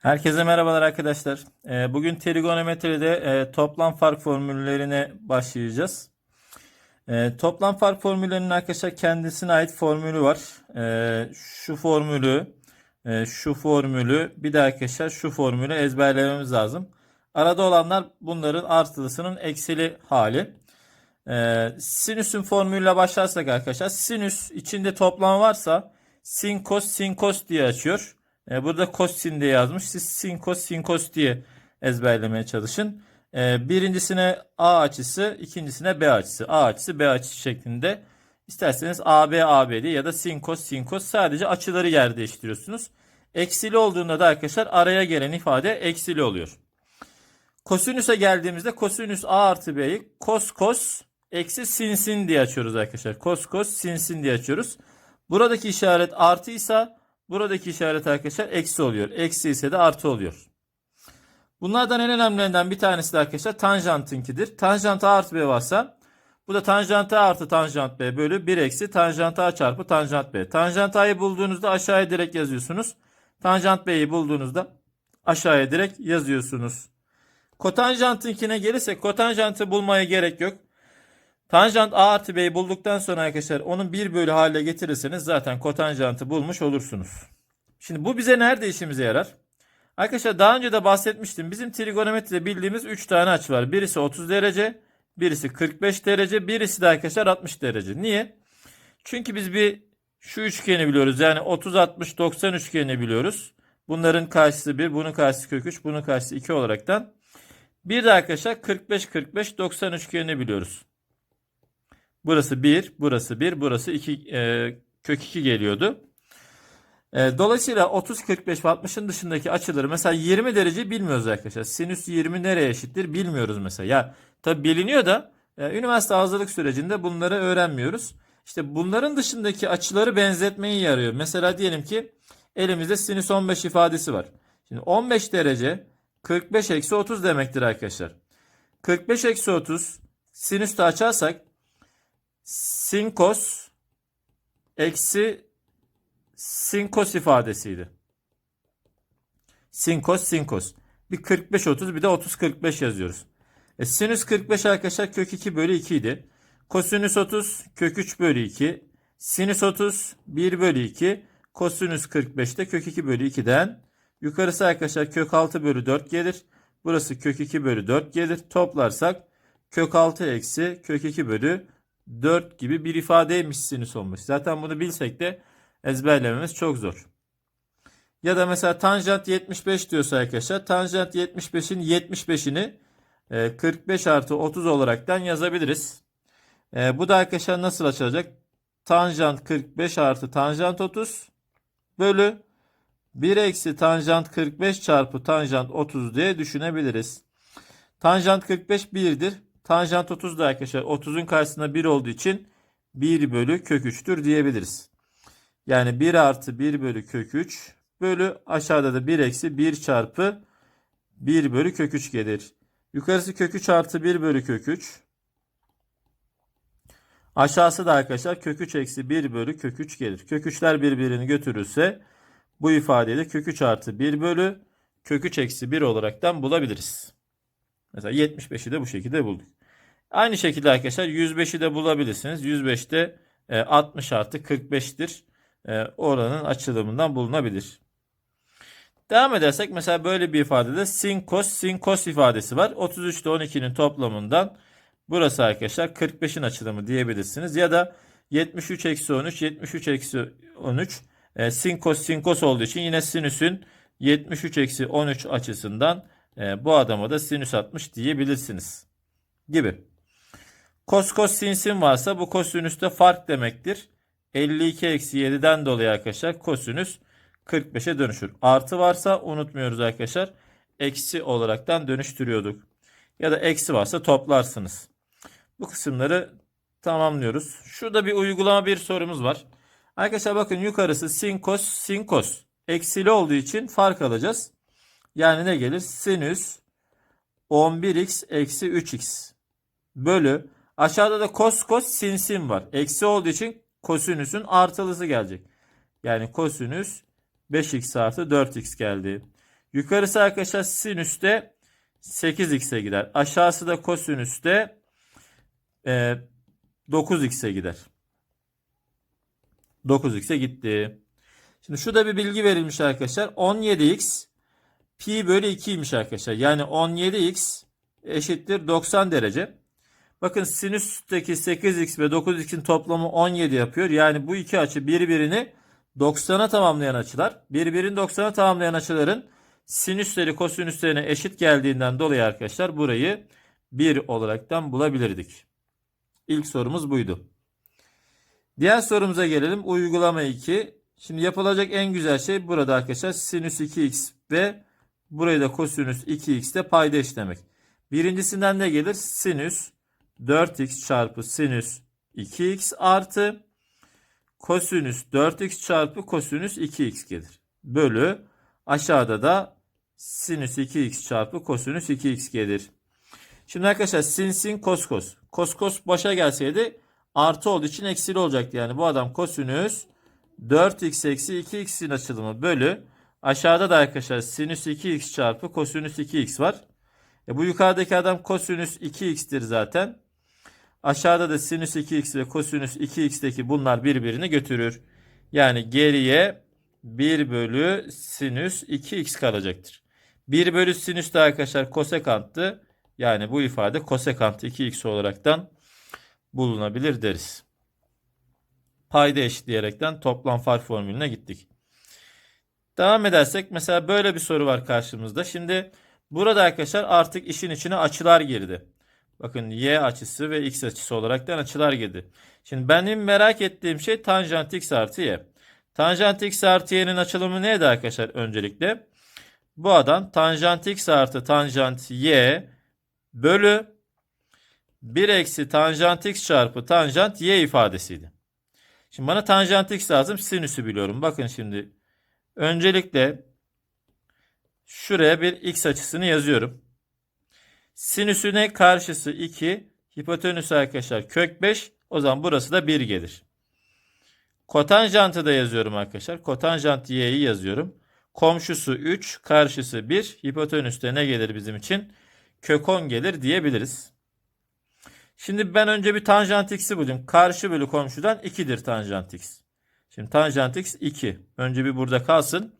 Herkese merhabalar arkadaşlar. Ee, Bugün trigonometride e, toplam fark formüllerine başlayacağız. E, Toplam fark formüllerinin arkadaşlar kendisine ait formülü var. E, Şu formülü, e, şu formülü, bir de arkadaşlar şu formülü ezberlememiz lazım. Arada olanlar bunların artılısının eksili hali. Sinüsün formülüyle başlarsak arkadaşlar sinüs içinde toplam varsa sin kos sin kos diye açıyor. E, burada kosin diye yazmış. Siz sin kos sin kos diye ezberlemeye çalışın. E, birincisine A açısı, ikincisine B açısı. A açısı B açısı şeklinde. İsterseniz AB AB diye ya da sin kos sin kos sadece açıları yer değiştiriyorsunuz. Eksili olduğunda da arkadaşlar araya gelen ifade eksili oluyor. Kosinüse geldiğimizde kosinüs A artı B'yi kos kos eksi sin sin diye açıyoruz arkadaşlar. Kos kos sin sin diye açıyoruz. Buradaki işaret artıysa buradaki işaret arkadaşlar eksi oluyor. Eksi ise de artı oluyor. Bunlardan en önemlilerinden bir tanesi de arkadaşlar tanjantinkidir. Tanjant A artı B varsa bu da tanjant A artı tanjant B bölü 1 eksi tanjant A çarpı tanjant B. Tanjant A'yı bulduğunuzda aşağıya direkt yazıyorsunuz. Tanjant B'yi bulduğunuzda aşağıya direkt yazıyorsunuz. Kotanjantinkine gelirsek kotanjantı bulmaya gerek yok. Tanjant A artı B'yi bulduktan sonra arkadaşlar onun 1 bölü haline getirirseniz zaten kotanjantı bulmuş olursunuz. Şimdi bu bize nerede işimize yarar? Arkadaşlar daha önce de bahsetmiştim. Bizim trigonometride bildiğimiz 3 tane açı var. Birisi 30 derece, birisi 45 derece, birisi de arkadaşlar 60 derece. Niye? Çünkü biz bir şu üçgeni biliyoruz. Yani 30 60 90 üçgenini biliyoruz. Bunların karşısı 1, bunun karşısı kök 3, bunun karşısı 2 olaraktan. Bir de arkadaşlar 45 45 90 üçgenini biliyoruz. Burası 1, burası 1, burası 2 e, kök 2 geliyordu. E, dolayısıyla 30, 45 ve 60'ın dışındaki açıları mesela 20 derece bilmiyoruz arkadaşlar. Sinüs 20 nereye eşittir bilmiyoruz mesela. Ya tabi biliniyor da e, üniversite hazırlık sürecinde bunları öğrenmiyoruz. İşte bunların dışındaki açıları benzetmeyi yarıyor. Mesela diyelim ki elimizde sinüs 15 ifadesi var. Şimdi 15 derece 45 eksi 30 demektir arkadaşlar. 45 eksi 30 sinüs açarsak sin kos eksi sin kos ifadesiydi. Sin kos sin kos. Bir 45 30 bir de 30 45 yazıyoruz. E, sinüs 45 arkadaşlar kök 2 bölü 2 idi. Kosinüs 30 kök 3 bölü 2. Sinüs 30 1 bölü 2. Kosinüs 45 de kök 2 bölü 2'den. Yukarısı arkadaşlar kök 6 bölü 4 gelir. Burası kök 2 bölü 4 gelir. Toplarsak kök 6 eksi kök 2 bölü 4 gibi bir ifadeymiş sinüs olmuş. Zaten bunu bilsek de ezberlememiz çok zor. Ya da mesela tanjant 75 diyorsa arkadaşlar tanjant 75'in 75'ini 45 artı 30 olaraktan yazabiliriz. E, bu da arkadaşlar nasıl açılacak? Tanjant 45 artı tanjant 30 bölü 1 eksi tanjant 45 çarpı tanjant 30 diye düşünebiliriz. Tanjant 45 1'dir. Tanjant 30 da arkadaşlar 30'un karşısında 1 olduğu için 1 bölü kök 3'tür diyebiliriz. Yani 1 artı 1 bölü kök 3 bölü aşağıda da 1 eksi 1 çarpı 1 bölü kök 3 gelir. Yukarısı kök 3 artı 1 bölü kök 3. Aşağısı da arkadaşlar kök 3 eksi 1 bölü kök 3 gelir. Kök 3'ler birbirini götürürse bu ifadeyi de kök 3 artı 1 bölü kök 3 eksi 1 olaraktan bulabiliriz. Mesela 75'i de bu şekilde bulduk. Aynı şekilde arkadaşlar 105'i de bulabilirsiniz. 105 de 60 artı 45'tir. E, oranın açılımından bulunabilir. Devam edersek mesela böyle bir ifadede sin kos sin kos ifadesi var. 33 ile 12'nin toplamından burası arkadaşlar 45'in açılımı diyebilirsiniz. Ya da 73 eksi 13 73 eksi 13 e, sin kos sin kos olduğu için yine sinüsün 73 eksi 13 açısından e, bu adama da sinüs 60 diyebilirsiniz. Gibi. Kos kos sin sin varsa bu kosinüste fark demektir. 52 eksi 7'den dolayı arkadaşlar kosinüs 45'e dönüşür. Artı varsa unutmuyoruz arkadaşlar. Eksi olaraktan dönüştürüyorduk. Ya da eksi varsa toplarsınız. Bu kısımları tamamlıyoruz. Şurada bir uygulama bir sorumuz var. Arkadaşlar bakın yukarısı sin kos sin kos. Eksili olduğu için fark alacağız. Yani ne gelir? Sinüs 11x eksi 3x bölü aşağıda da kos kos sin sin var. Eksi olduğu için kosinüsün artılısı gelecek. Yani kosinüs 5x artı 4x geldi. Yukarısı arkadaşlar sinüste 8x'e gider. Aşağısı da kosinüste e, 9x'e gider. 9x'e gitti. Şimdi şurada bir bilgi verilmiş arkadaşlar. 17x pi bölü 2'ymiş arkadaşlar. Yani 17x eşittir 90 derece. Bakın sinüsteki 8x ve 9x'in toplamı 17 yapıyor. Yani bu iki açı birbirini 90'a tamamlayan açılar. Birbirini 90'a tamamlayan açıların sinüsleri kosinüslerine eşit geldiğinden dolayı arkadaşlar burayı 1 olaraktan bulabilirdik. İlk sorumuz buydu. Diğer sorumuza gelelim. Uygulama 2. Şimdi yapılacak en güzel şey burada arkadaşlar sinüs 2x ve burayı da kosinüs 2x de payda işlemek. Birincisinden ne gelir? Sinüs 4x çarpı sinüs 2x artı kosinüs 4x çarpı kosinüs 2x gelir. Bölü aşağıda da sinüs 2x çarpı kosinüs 2x gelir. Şimdi arkadaşlar sin sin kos kos. Kos kos başa gelseydi artı olduğu için eksili olacaktı. Yani bu adam kosinüs 4x eksi 2x'in açılımı bölü. Aşağıda da arkadaşlar sinüs 2x çarpı kosinüs 2x var. E bu yukarıdaki adam kosinüs 2x'tir zaten. Aşağıda da sinüs 2x ve kosinüs 2x'teki bunlar birbirini götürür. Yani geriye 1 bölü sinüs 2x kalacaktır. 1 bölü sinüs de arkadaşlar kosekanttı. Yani bu ifade kosekant 2x olaraktan bulunabilir deriz. Payda eşitleyerekten toplam fark formülüne gittik. Devam edersek mesela böyle bir soru var karşımızda. Şimdi burada arkadaşlar artık işin içine açılar girdi. Bakın y açısı ve x açısı olaraktan açılar girdi. Şimdi benim merak ettiğim şey tanjant x artı y. Tanjant x artı y'nin açılımı neydi arkadaşlar öncelikle? Bu adam tanjant x artı tanjant y bölü 1 eksi tanjant x çarpı tanjant y ifadesiydi. Şimdi bana tanjant x lazım. Sinüsü biliyorum. Bakın şimdi öncelikle şuraya bir x açısını yazıyorum. Sinüsüne karşısı 2. Hipotenüs arkadaşlar kök 5. O zaman burası da 1 gelir. Kotanjantı da yazıyorum arkadaşlar. Kotanjant y'yi yazıyorum. Komşusu 3, karşısı 1. Hipotenüste ne gelir bizim için? Kök 10 gelir diyebiliriz. Şimdi ben önce bir tanjant x'i bulayım. Karşı bölü komşudan 2'dir tanjant x. Şimdi tanjant x 2. Önce bir burada kalsın.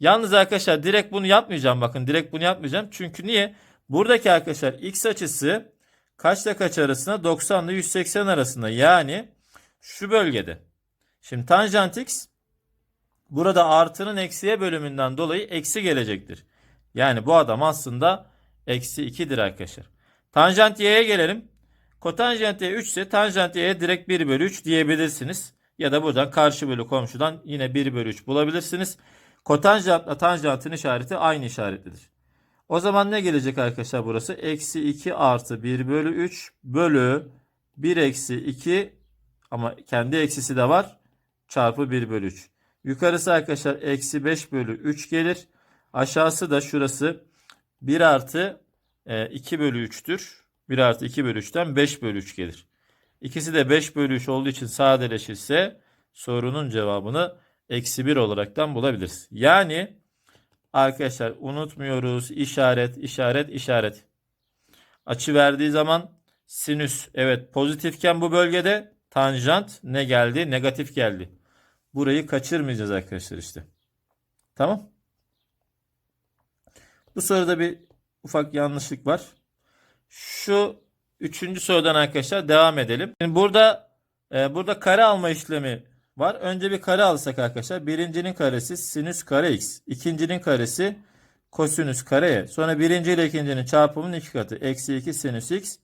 Yalnız arkadaşlar direkt bunu yapmayacağım. Bakın direkt bunu yapmayacağım. Çünkü niye? Buradaki arkadaşlar x açısı kaçla kaç arasında? 90 ile 180 arasında. Yani şu bölgede. Şimdi tanjant x burada artının eksiye bölümünden dolayı eksi gelecektir. Yani bu adam aslında eksi 2'dir arkadaşlar. Tanjant y'ye gelelim. Kotanjant y 3 ise tanjant y'ye direkt 1 bölü 3 diyebilirsiniz. Ya da buradan karşı bölü komşudan yine 1 bölü 3 bulabilirsiniz. Kotanjantla tanjantın işareti aynı işaretlidir. O zaman ne gelecek arkadaşlar burası? Eksi 2 artı 1 bölü 3 bölü 1 eksi 2 ama kendi eksisi de var. Çarpı 1 bölü 3. Yukarısı arkadaşlar eksi 5 bölü 3 gelir. Aşağısı da şurası 1 artı 2 e, bölü 3'tür. 1 artı 2 bölü 3'ten 5 bölü 3 gelir. İkisi de 5 bölü 3 olduğu için sadeleşirse sorunun cevabını eksi 1 olaraktan bulabiliriz. Yani arkadaşlar unutmuyoruz işaret işaret işaret. Açı verdiği zaman sinüs evet pozitifken bu bölgede tanjant ne geldi? Negatif geldi. Burayı kaçırmayacağız arkadaşlar işte. Tamam. Bu soruda bir ufak yanlışlık var. Şu üçüncü sorudan arkadaşlar devam edelim. Şimdi burada e, burada kare alma işlemi var. Önce bir kare alsak arkadaşlar. Birincinin karesi sinüs kare x. İkincinin karesi kosinüs kare y. Sonra birinci ile ikincinin çarpımının iki katı. Eksi 2 sinüs x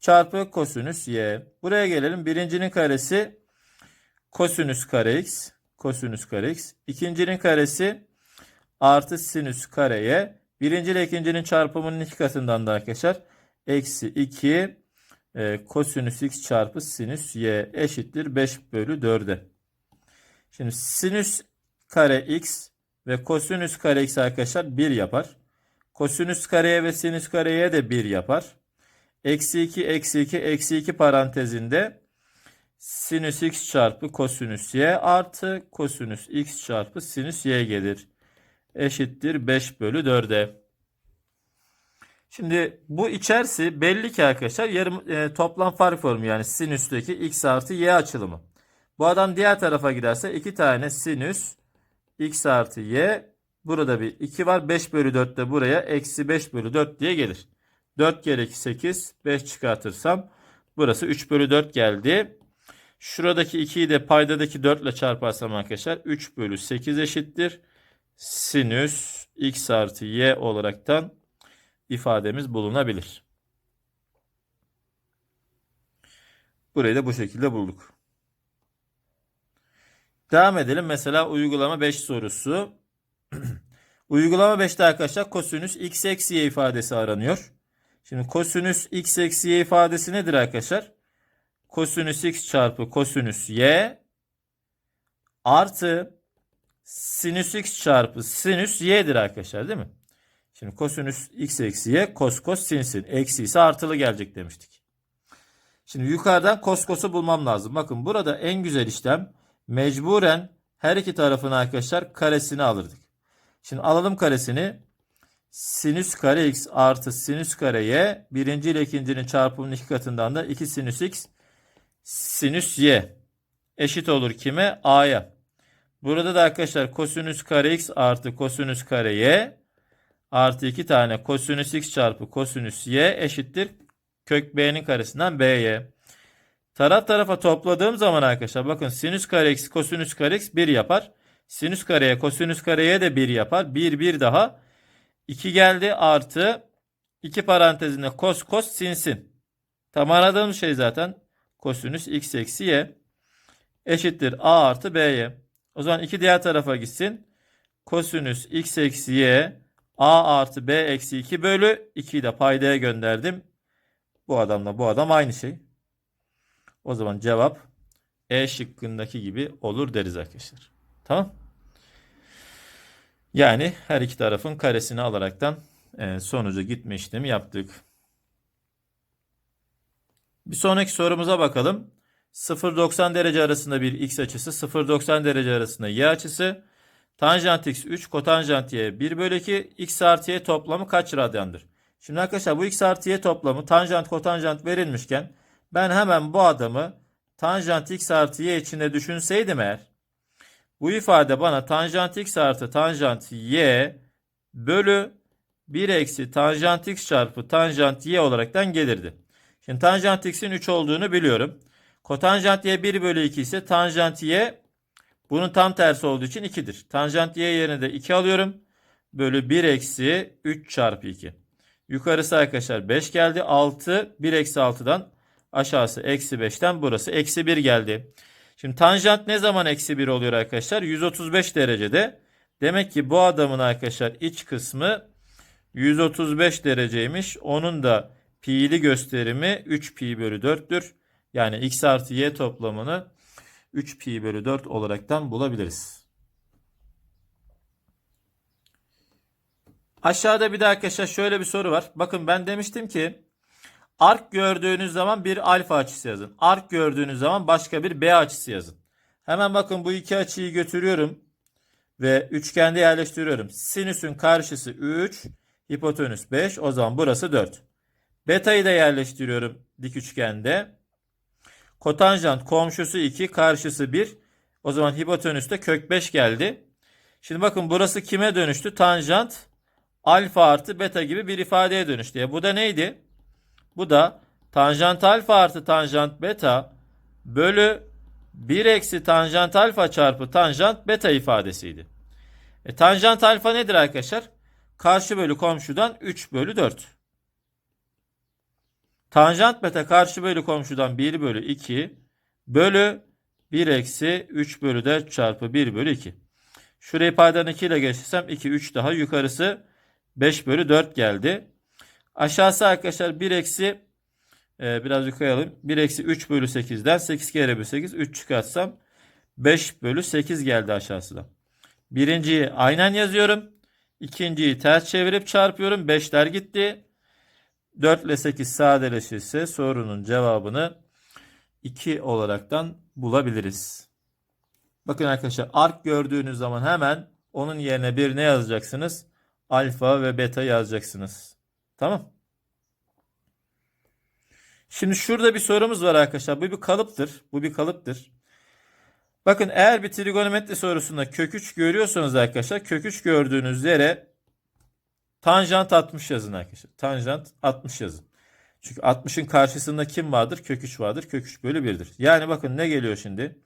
çarpı kosinüs y. Buraya gelelim. Birincinin karesi kosinüs kare x. Kosinüs kare x. İkincinin karesi artı sinüs kare y. Birinci ile ikincinin çarpımının iki katından da arkadaşlar eksi 2 e, kosinüs x çarpı sinüs y eşittir 5 bölü 4'e. Şimdi sinüs kare x ve kosinüs kare x arkadaşlar 1 yapar. Kosinüs kareye ve sinüs kareye de 1 yapar. Eksi 2 eksi 2 eksi 2 parantezinde sinüs x çarpı kosinüs y artı kosinüs x çarpı sinüs y gelir. eşittir 5 bölü 4'e. Şimdi bu içerisi belli ki arkadaşlar yarım, e, toplam fark formülü yani sinüsteki x artı y açılımı. Bu adam diğer tarafa giderse 2 tane sinüs x artı y burada bir 2 var 5 bölü 4 de buraya eksi 5 bölü 4 diye gelir. 4 kere 2 8 5 çıkartırsam burası 3 bölü 4 geldi. Şuradaki 2'yi de paydadaki 4 ile çarparsam arkadaşlar 3 bölü 8 eşittir. Sinüs x artı y olaraktan ifademiz bulunabilir. Burayı da bu şekilde bulduk. Devam edelim. Mesela uygulama 5 sorusu. uygulama 5'te arkadaşlar kosinüs x eksi y ifadesi aranıyor. Şimdi kosinüs x eksi y ifadesi nedir arkadaşlar? Kosinüs x çarpı kosinüs y artı sinüs x çarpı sinüs y'dir arkadaşlar değil mi? Şimdi kosinüs x eksi y kos kos sinsin. Eksi ise artılı gelecek demiştik. Şimdi yukarıdan kos kosu bulmam lazım. Bakın burada en güzel işlem mecburen her iki tarafın arkadaşlar karesini alırdık. Şimdi alalım karesini. Sinüs kare x artı sinüs kare y. Birinci ile ikincinin çarpımının iki katından da 2 sinüs x sinüs y. Eşit olur kime? A'ya. Burada da arkadaşlar kosinüs kare x artı kosinüs kare y artı 2 tane kosinüs x çarpı kosinüs y eşittir kök b'nin karesinden b'ye. Taraf tarafa topladığım zaman arkadaşlar bakın sinüs kare x kosinüs kare x 1 yapar. Sinüs kareye kosinüs kareye de 1 yapar. 1 1 daha 2 geldi artı 2 parantezinde kos kos sinsin. Tam aradığım şey zaten kosinüs x eksi y eşittir a artı b'ye. O zaman 2 diğer tarafa gitsin. Kosinüs x eksi y a artı b eksi 2 bölü 2'yi de paydaya gönderdim. Bu adamla bu adam aynı şey. O zaman cevap E şıkkındaki gibi olur deriz arkadaşlar. Tamam. Yani her iki tarafın karesini alaraktan e, sonuca gitme işlemi yaptık. Bir sonraki sorumuza bakalım. 0-90 derece arasında bir x açısı, 0-90 derece arasında y açısı. Tanjant x 3, kotanjant y 1 bölü 2, x artı y toplamı kaç radyandır? Şimdi arkadaşlar bu x artı y toplamı tanjant kotanjant verilmişken ben hemen bu adamı tanjant x artı y içinde düşünseydim eğer bu ifade bana tanjant x artı tanjant y bölü 1 eksi tanjant x çarpı tanjant y olaraktan gelirdi. Şimdi tanjant x'in 3 olduğunu biliyorum. Kotanjant y 1 bölü 2 ise tanjant y bunun tam tersi olduğu için 2'dir. Tanjant y yerine de 2 alıyorum. Bölü 1 eksi 3 çarpı 2. Yukarısı arkadaşlar 5 geldi. 6 1 eksi 6'dan aşağısı eksi 5'ten burası eksi 1 geldi. Şimdi tanjant ne zaman eksi 1 oluyor arkadaşlar? 135 derecede. Demek ki bu adamın arkadaşlar iç kısmı 135 dereceymiş. Onun da pi'li gösterimi 3 pi bölü 4'tür. Yani x artı y toplamını 3 pi bölü 4 olaraktan bulabiliriz. Aşağıda bir de arkadaşlar şöyle bir soru var. Bakın ben demiştim ki ark gördüğünüz zaman bir alfa açısı yazın. Ark gördüğünüz zaman başka bir b açısı yazın. Hemen bakın bu iki açıyı götürüyorum ve üçgende yerleştiriyorum. Sinüsün karşısı 3, hipotenüs 5. O zaman burası 4. Beta'yı da yerleştiriyorum dik üçgende. Kotanjant komşusu 2, karşısı 1. O zaman hipotenüste kök 5 geldi. Şimdi bakın burası kime dönüştü? Tanjant alfa artı beta gibi bir ifadeye dönüştü. Ya bu da neydi? Bu da tanjant alfa artı tanjant beta bölü 1 eksi tanjant alfa çarpı tanjant beta ifadesiydi. E, tanjant alfa nedir arkadaşlar? Karşı bölü komşudan 3 bölü 4. Tanjant beta karşı bölü komşudan 1 bölü 2 bölü 1 eksi 3 bölü 4 çarpı 1 bölü 2. Şurayı paydan 2 ile geçirsem 2 3 daha yukarısı 5 bölü 4 geldi. Aşağısı arkadaşlar 1 eksi e, biraz yukarı 1 eksi 3 bölü 8'den 8 kere bölü 8 3 çıkartsam 5 bölü 8 geldi aşağısına. Birinciyi aynen yazıyorum. İkinciyi ters çevirip çarpıyorum. 5'ler gitti. 4 ile 8 sadeleşirse sorunun cevabını 2 olaraktan bulabiliriz. Bakın arkadaşlar ark gördüğünüz zaman hemen Onun yerine bir ne yazacaksınız? Alfa ve beta yazacaksınız. Tamam. Şimdi şurada bir sorumuz var arkadaşlar. Bu bir kalıptır. Bu bir kalıptır. Bakın eğer bir trigonometri sorusunda kök 3 görüyorsanız arkadaşlar kök 3 gördüğünüz yere tanjant 60 yazın arkadaşlar. Tanjant 60 yazın. Çünkü 60'ın karşısında kim vardır? Kök 3 vardır. Kök 3 bölü 1'dir. Yani bakın ne geliyor şimdi?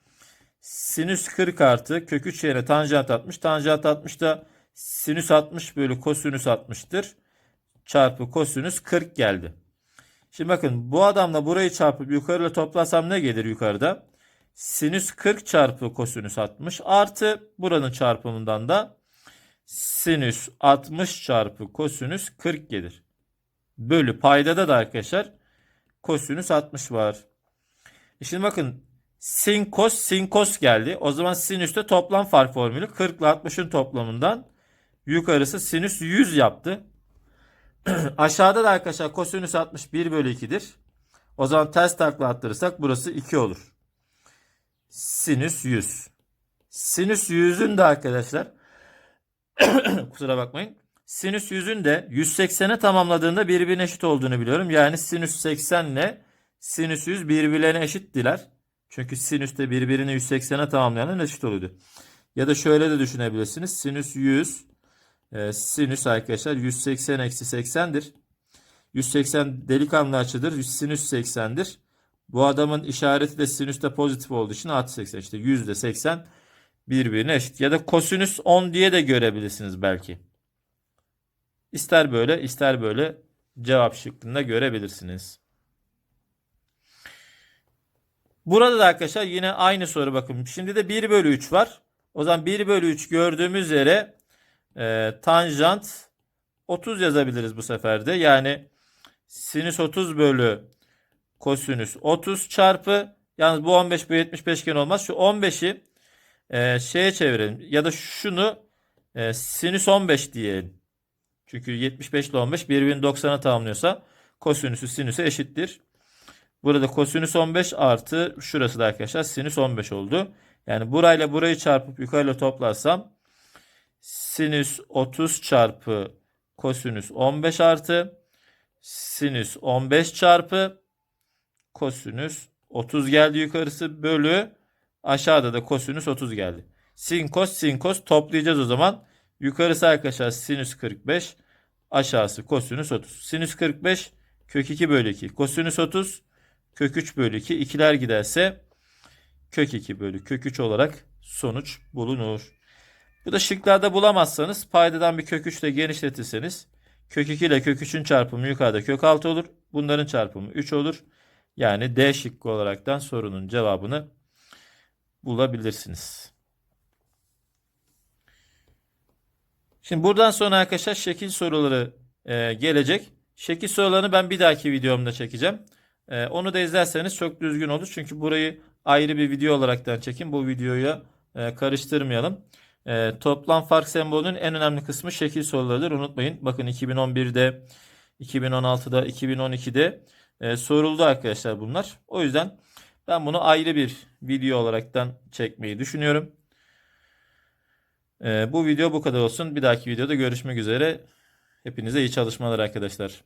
Sinüs 40 artı kök 3 yerine tanjant 60. Tanjant 60 da sinüs 60 bölü kosinüs 60'tır. Çarpı kosinüs 40 geldi. Şimdi bakın bu adamla burayı çarpıp yukarıyla toplasam ne gelir yukarıda? Sinüs 40 çarpı kosinüs 60 artı buranın çarpımından da sinüs 60 çarpı kosinüs 40 gelir. Bölü paydada da arkadaşlar kosinüs 60 var. E Şimdi bakın sin kos sin kos geldi. O zaman sinüste toplam fark formülü 40 ile 60'ın toplamından yukarısı sinüs 100 yaptı. Aşağıda da arkadaşlar kosinüs 60 1 bölü 2'dir. O zaman ters takla attırırsak burası 2 olur. Sinüs 100. Sinüs 100'ün de arkadaşlar kusura bakmayın. Sinüs 100'ün de 180'e tamamladığında birbirine eşit olduğunu biliyorum. Yani sinüs 80 ile sinüs 100 birbirlerine eşittiler. Çünkü sinüs de birbirini 180'e tamamlayanın eşit oluyordu. Ya da şöyle de düşünebilirsiniz. Sinüs 100 e, sinüs arkadaşlar 180 eksi 80'dir. 180 delikanlı açıdır. Sinüs 80'dir. Bu adamın işareti de sinüste pozitif olduğu için artı 80 işte yüzde 80 birbirine eşit. Ya da kosinüs 10 diye de görebilirsiniz belki. İster böyle ister böyle cevap şıklında görebilirsiniz. Burada da arkadaşlar yine aynı soru bakın. Şimdi de 1 bölü 3 var. O zaman 1 bölü 3 gördüğümüz yere e, tanjant 30 yazabiliriz bu sefer de. Yani sinüs 30 bölü kosinüs 30 çarpı yalnız bu 15 bu 75 iken olmaz. Şu 15'i e, şeye çevirelim. Ya da şunu e, sinüs 15 diyelim. Çünkü 75 ile 15 birbirini 90'a tamamlıyorsa kosinüsü sinüse eşittir. Burada kosinüs 15 artı şurası da arkadaşlar sinüs 15 oldu. Yani burayla burayı çarpıp yukarıyla toplarsam sinüs 30 çarpı kosinüs 15 artı sinüs 15 çarpı kosinüs 30 geldi yukarısı bölü aşağıda da kosinüs 30 geldi. Sin kos sin kos toplayacağız o zaman. Yukarısı arkadaşlar sinüs 45 aşağısı kosinüs 30. Sinüs 45 kök 2 bölü 2. Kosinüs 30 kök 3 bölü 2. İkiler giderse kök 2 bölü kök 3 olarak sonuç bulunur. Bu da şıklarda bulamazsanız paydadan bir kök 3 ile genişletirseniz kök 2 ile kök 3'ün çarpımı yukarıda kök 6 olur. Bunların çarpımı 3 olur. Yani D şıkkı olaraktan sorunun cevabını bulabilirsiniz. Şimdi buradan sonra arkadaşlar şekil soruları e, gelecek. Şekil sorularını ben bir dahaki videomda çekeceğim. E, onu da izlerseniz çok düzgün olur. Çünkü burayı ayrı bir video olaraktan çekin. Bu videoyu e, karıştırmayalım. E, toplam fark sembolünün en önemli kısmı şekil sorularıdır. Unutmayın. Bakın 2011'de, 2016'da, 2012'de e, soruldu arkadaşlar bunlar. O yüzden ben bunu ayrı bir video olaraktan çekmeyi düşünüyorum. E, bu video bu kadar olsun. Bir dahaki videoda görüşmek üzere. Hepinize iyi çalışmalar arkadaşlar.